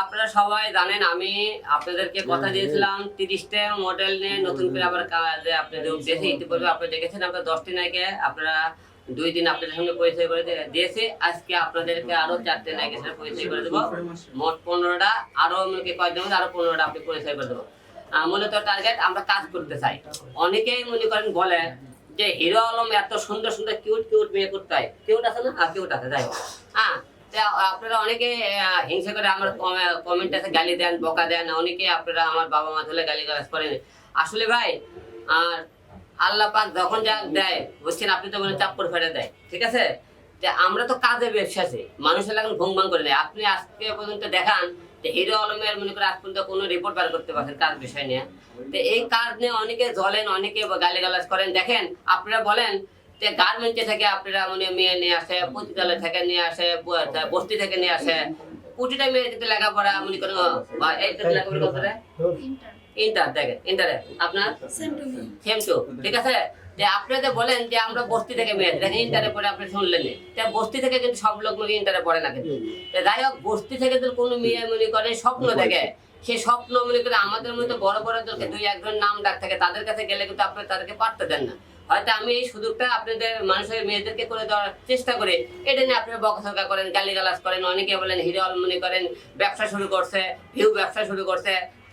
আপনারা সবাই জানেন আমি আপনাদেরকে কথা দিয়েছিলাম তিরিশটা মডেল নিয়ে নতুন করে আবার কাজে আপনাদের উদ্দেশ্যে ইতিপূর্বে আপনারা দেখেছেন আমরা দশটি নায়কে আপনারা দুই দিন আপনাদের সঙ্গে পরিচয় করে দিয়ে- দিয়েছি। আজকে আপনাদেরকে আরও চারটে নায়কের সাথে পরিচয় করে দেবো। মোট পনেরোটা আরও আমাকে কয়েকদিন মধ্যে আরও পনেরোটা আপনি পরিচয় করে দেবো। মূলত টার্গেট আমরা কাজ করতে চাই। অনেকেই মনে করেন বলে যে হিরো আলম এত সুন্দর সুন্দর কিউট কিউট মেয়ে করতে হয়। কিউট আছে না? কিউট আছে যাই হোক। হ্যাঁ আপনারা অনেকে হিংসা করে আমার কমেন্ট আছে গালি দেন, বকা দেন, অনেকে আপনারা আমার বাবা মা ধরে গালি গালাজ করেন। আসলে ভাই, আর আল্লাহ পাক যখন যা দেয়, বুঝছেন, আপনি তো বলেন চাপ্পর ফেলে দেয়, ঠিক আছে? তা, আমরা তো কাজে ব্যবসা আছে, মানুষের এখন ভং ভাং করে নেয়। আপনি আজকে পর্যন্ত দেখান, যে হিরো আলমের মনে করে আজ পর্যন্ত কোনো রিপোর্ট বার করতে পারছেন কাজ বিষয় নিয়ে। তো, এই কাজ নিয়ে অনেকে জ্বলেন, অনেকে গালি গালাজ করেন। দেখেন, আপনারা বলেন গার্মেন্টে থেকে আপনারা মানে মেয়ে নিয়ে আসে পতিতালয় থেকে নিয়ে আসে বস্তি থেকে নিয়ে আসে। প্রতিটা মেয়ে কিন্তু লেখাপড়া, মনে করেন ইন্টার, দেখেন, ইন্টারে। আপনার? সেম টু ঠিক আছে? যে আপনি যে বলেন যে আমরা বস্তি থেকে মেয়ে দেখেন, ইন্টারে পড়ে আপনি শুনলেন তা বস্তি থেকে কিন্তু সব লোক মনে ইন্টারে পড়ে না কিন্তু। যাই হোক, বস্তি থেকে যদি কোনো মেয়ে মনে করে স্বপ্ন দেখে সেই স্বপ্ন মনে করে আমাদের মতো বড় বড় দলকে দুই একজন নাম ডাক থাকে, তাদের কাছে গেলে কিন্তু আপনি তাদেরকে পারতে দেন না। হয়তো আমি এই সুযোগটা আপনাদের মানুষের মেয়েদেরকে করে দেওয়ার চেষ্টা করি। এটা নিয়ে আপনারা বকাঝকা করেন, গালিগালাজ করেন, অনেকে বলেন হিরো মনে করেন ব্যবসা শুরু করছে, ভিউ ব্যবসা শুরু করছে,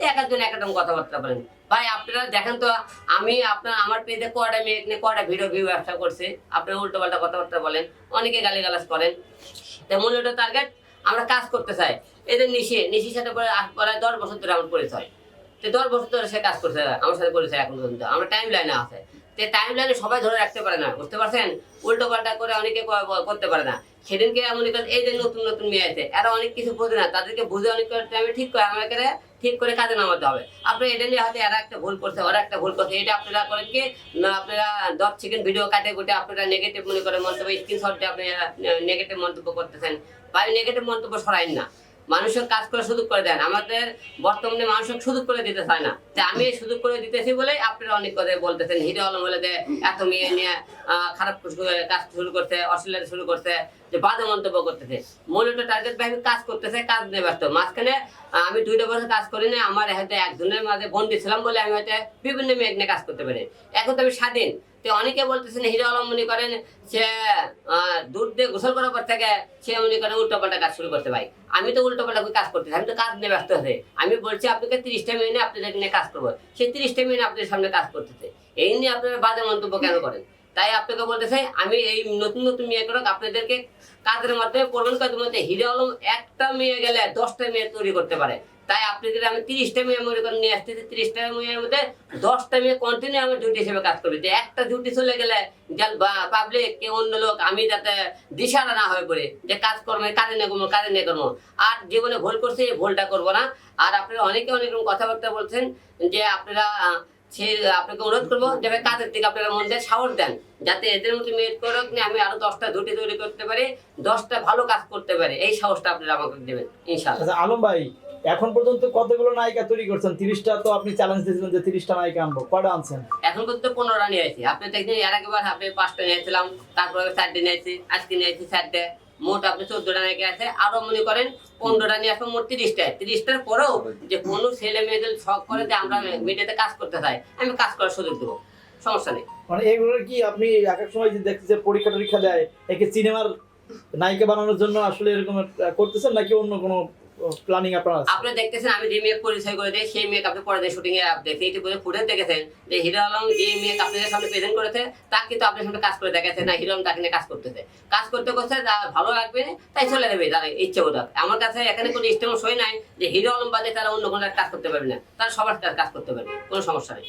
এক একজন এক একদম কথাবার্তা বলেন। ভাই, আপনারা দেখেন তো, আমি আপনার, আমার পেজে কয়টা মেয়ে নিয়ে কয়টা ভিডিও ভিউ ব্যবসা করছি আপনি উল্টো পাল্টা কথাবার্তা বলেন, অনেকে গালিগালাজ করেন। তো মূলত টার্গেট আমরা কাজ করতে চাই। এদের নিশি, নিশির সাথে পরে আট পরে দশ বছর ধরে আমার পরিচয়। তো দশ বছর ধরে সে কাজ করছে, আমার সাথে পরিচয় এখন পর্যন্ত। আমরা টাইম লাইনে আছে। টাইম লাইনে সবাই ধরে রাখতে পারে না, বুঝতে পারছেন? উল্টো পাল্টা করে অনেকে করতে পারে না। সেদিনকে এই যে নতুন নতুন মেয়ে আছে অনেক কিছু বোঝে না, তাদেরকে বুঝে অনেক টাইমে ঠিক করে, আমাকে ঠিক করে কাজে নামাতে হবে। আপনি এটা নিয়ে হয়তো একটা ভুল করছে, ওরা একটা ভুল করছে, এটা আপনারা করেন কি? না, আপনারা দশ সেকেন্ড ভিডিও কাটে কুটে আপনারা নেগেটিভ মনে করে মন্তব্য স্ক্রিনশট আপনি নেগেটিভ মন্তব্য করতেছেন। বা নেগেটিভ মন্তব্য সরাইন না। মানুষের কাজ করে সুযোগ করে দেন। আমাদের বর্তমানে মানুষের সুযোগ করে দিতে চায় না। যে আমি সুযোগ করে দিতেছি বলেই আপনারা অনেক কথা বলতেছেন। হিরো আলম বলে যে, এত মেয়ে নিয়ে খারাপ কাজ শুরু করতে অশ্লীলতা শুরু করতে যে বাজে মন্তব্য করতেছে। মূলত টার্গেট ভাই কাজ করতেছে, কাজ নিয়ে ব্যস্ত। মাঝখানে আমি দুইটা বছর কাজ করি না আমার হয়তো একজনের মাঝে বন্দি ছিলাম বলে আমি হয়তো বিভিন্ন মেয়ে নিয়ে কাজ করতে পারি। এখন তো আমি স্বাধীন। অনেকে বলতেছেন হিরো আলম মনে করেন সে দুধ দিয়ে গোসল করার পর থেকে সে মনে করেন উল্টো পাল্টা কাজ শুরু করতে পারি আমি তো উল্টো পাল্টা কাজ করতেছি, আমি তো কাজ নিয়ে ব্যস্ত আছে। আমি বলছি, আপনাকে তিরিশটা মিনিটে আপনাদের নিয়ে কাজ করব। সেই তিরিশটা মিনিট আপনাদের সামনে কাজ করতেছে। এই নিয়ে আপনারা বাজে মন্তব্য কেন করেন? তাই আপনাকে বলতে চাই আমি এই নতুন নতুন মেয়ে করক, আপনাদেরকে কাজের মাধ্যমে প্রমাণ করতে মধ্যে হিরো আলম একটা মেয়ে গেলে দশটা মেয়ে তৈরি করতে পারে। তাই আপনাদের আমি তিরিশটা মেয়ে মনে করে নিয়ে আসতেছি, তিরিশটা মেয়ের মধ্যে দশটা মেয়ে কন্টিনিউ আমার ডিউটি হিসেবে কাজ করবে। যে একটা ডিউটি চলে গেলে পাবলিক কে অন্য লোক, আমি যাতে দিশারা না হয়ে পড়ে, যে কাজ কর্মে, কাজে নিয়ে করব কাজে নিয়ে করব আর জীবনে ভুল করছি, এই ভুলটা করব না। আর আপনারা অনেকে অনেক রকম কথাবার্তা বলছেন যে আপনারা, সে আপনাকে অনুরোধ করব যে কাজের দিকে আপনারা মন দিয়ে সাহস দেন, যাতে এদের মতো মেয়ে করক, নিয়ে আমি আরও দশটা দুটি তৈরি করতে পারি, দশটা ভালো কাজ করতে পারি। এই সাহসটা আপনারা আমাকে দেবেন ইনশাল্লাহ আচ্ছা আলম ভাই এখন পর্যন্ত কতগুলো নায়িকা তৈরি করছেন? তিরিশটা তো আপনি চ্যালেঞ্জ দিয়েছিলেন যে তিরিশটা নায়িকা আনব। কয়টা আনছেন? এখন পর্যন্ত পনেরোটা নিয়ে আসি আপনি দেখছেন এর আগেবার আপনি পাঁচটা নিয়েছিলাম তারপরে চারটে নিয়েছি আজকে নিয়েছি চারটে। মোট আপনি চোদ্দটা নাকি আছে। আরও মনে করেন পনেরোটা নিয়ে আসব মোট তিরিশটা তিরিশটার পরেও যে কোনো ছেলে মেয়েদের শখ করে যে আমরা মিডিয়াতে কাজ করতে চাই আমি কাজ করার সুযোগ দেবো। সমস্যা নেই। মানে এগুলো কি আপনি এক এক সময় যে দেখতে যে পরীক্ষা টরীক্ষা দেয় একে সিনেমার নায়িকা বানানোর জন্য আসলে এরকম করতেছেন নাকি অন্য কোনো প্ল্যানিং আপনার আছে আপনি দেখতেছেন, আমি যে মেয়ে পরিচয় করে দিই, সেই মেয়ে আপনি পরে শুটিং এ দেখেছেন যে হিরো আলম যে মেয়ে আপনাদের সামনে প্রেজেন্ট করেছে, তাকে কিন্তু আপনার সামনে কাজ করে দেখাচ্ছে না, হিরো আলম তাকে নিয়ে কাজ করতেছে। কাজ করতে করতে যা ভালো লাগবে, তাই চলে যাবে, তারা ইচ্ছে বোধক আমার কাছে এখানে কোনো ইস্টেম সই নাই যে হিরো আলম বাদে তারা অন্য কোনো কাজ করতে পারবে না, তারা সবার কাজ করতে পারবে, কোনো সমস্যা নেই।